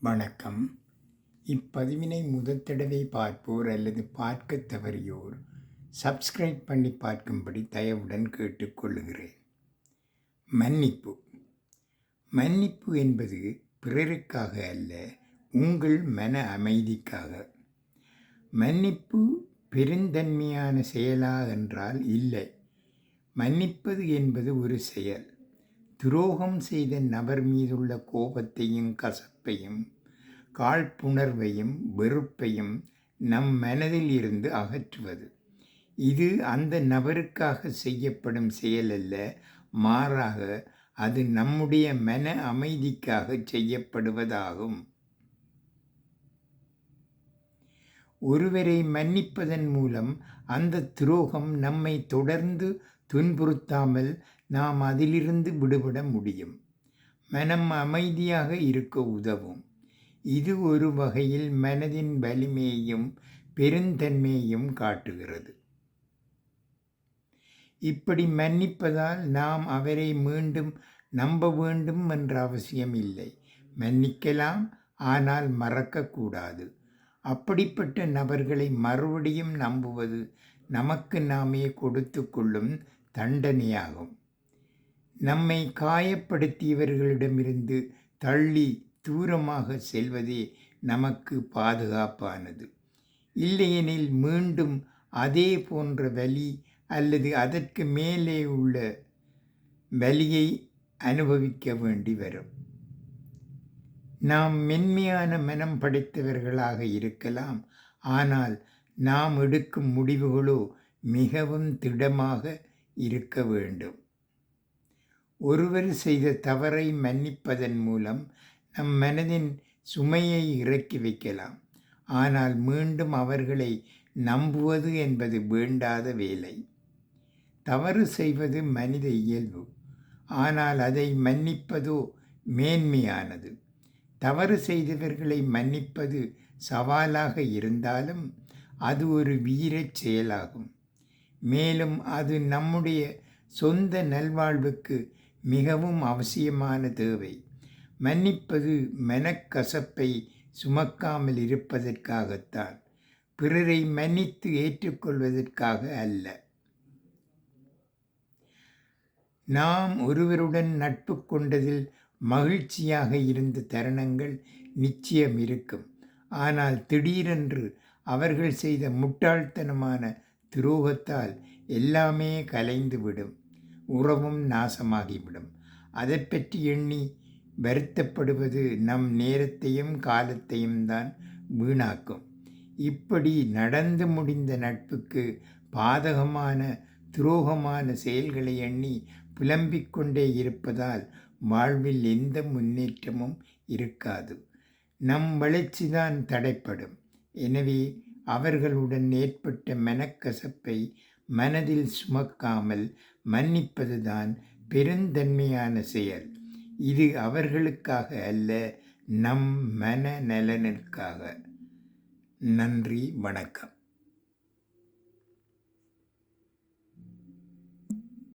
வணக்கம். இப்பதிவினை முதல் தடவை பார்ப்போர் அல்லது பார்க்க தவறியோர் சப்ஸ்கிரைப் பண்ணி பார்க்கும்படி தயவுடன் கேட்டுக்கொள்கிறேன் மன்னிப்பு. மன்னிப்பு என்பது பிறருக்காக அல்ல உங்கள் மன அமைதிக்காக. மன்னிப்பு பெருந்தன்மையான செயலா என்றால் இல்லை. மன்னிப்பது என்பது ஒரு செயல். துரோகம் செய்த நபர் மீதுள்ள கோபத்தையும் கசப்பையும் காழ்ப்புணர்வையும் வெறுப்பையும் நம் மனதில் இருந்து அகற்றுவது. இது அந்த நபருக்காக செய்யப்படும் செயல் அல்ல மாறாக அது நம்முடைய மன அமைதிக்காக செய்யப்படுவதாகும். ஒருவரை மன்னிப்பதன் மூலம் அந்த துரோகம் நம்மை தொடர்ந்து துன்புறுத்தாமல் நாம் அதிலிருந்து விடுபட முடியும். மனம் அமைதியாக இருக்க உதவும். இது ஒரு வகையில் மனதின் வலிமையையும் பெருந்தன்மையையும் காட்டுகிறது. இப்படி மன்னிப்பதால் நாம் அவரை மீண்டும் நம்ப வேண்டும் என்ற அவசியம் இல்லை. மன்னிக்கலாம் ஆனால் மறக்கக்கூடாது. அப்படிப்பட்ட நபர்களை மறுபடியும் நம்புவது நமக்கு நாமே கொடுத்து கொள்ளும் தண்டனையாகும். நம்மை காயப்படுத்தியவர்களிடமிருந்து தள்ளி தூரமாக செல்வதே நமக்கு பாதுகாப்பானது. இல்லையெனில் மீண்டும் அதே போன்ற வலி அல்லது அதற்கு மேலே உள்ள வலியை அனுபவிக்க வேண்டி வரும். நாம் மென்மையான மனம் படைத்தவர்களாக இருக்கலாம். ஆனால் நாம் எடுக்கும் முடிவுகளோ மிகவும் திடமாக இருக்க வேண்டும். ஒருவர் செய்த தவறை மன்னிப்பதன் மூலம் நம் மனதின் சுமையை இறக்கி வைக்கலாம். ஆனால் மீண்டும் அவர்களை நம்புவது என்பது வேண்டாத வேலை. தவறு செய்வது மனித இயல்பு. ஆனால் அதை மன்னிப்பதோ மேன்மையானது. தவறு செய்தவர்களை மன்னிப்பது சவாலாக இருந்தாலும் அது ஒரு வீரச் செயலாகும். மேலும் அது நம்முடைய சொந்த நல்வாழ்வுக்கு மிகவும் அவசியமான தேவை. மன்னிப்பது மனக்கசப்பை சுமக்காமல் இருப்பதற்காகத்தான். பிறரை மன்னித்து ஏற்றுக்கொள்வதற்காக அல்ல. நாம் ஒருவருடன் நட்பு கொண்டதில் மகிழ்ச்சியாக இருந்த தருணங்கள் நிச்சயம் இருக்கும். ஆனால் திடீரென்று அவர்கள் செய்த முட்டாள்தனமான துரோகத்தால் எல்லாமே கலைந்துவிடும் உறவும் நாசமாகிவிடும். அதை பற்றி எண்ணி வருத்தப்படுவது நம் நேரத்தையும் காலத்தையும் தான் வீணாக்கும். இப்படி நடந்து முடிந்த நட்புக்கு பாதகமான துரோகமான செயல்களை எண்ணி புலம்பிக் கொண்டே இருப்பதால் வாழ்வில் எந்த முன்னேற்றமும் இருக்காது. நம் வளர்ச்சிதான் தடைப்படும். எனவே அவர்களுடன் ஏற்பட்ட மனக்கசப்பை மனதில் சுமக்காமல் மன்னிப்பதுதான் பெருந்தன்மையான செயல். இது அவர்களுக்காக அல்ல நம் மன நலனுக்காக நன்றி வணக்கம்.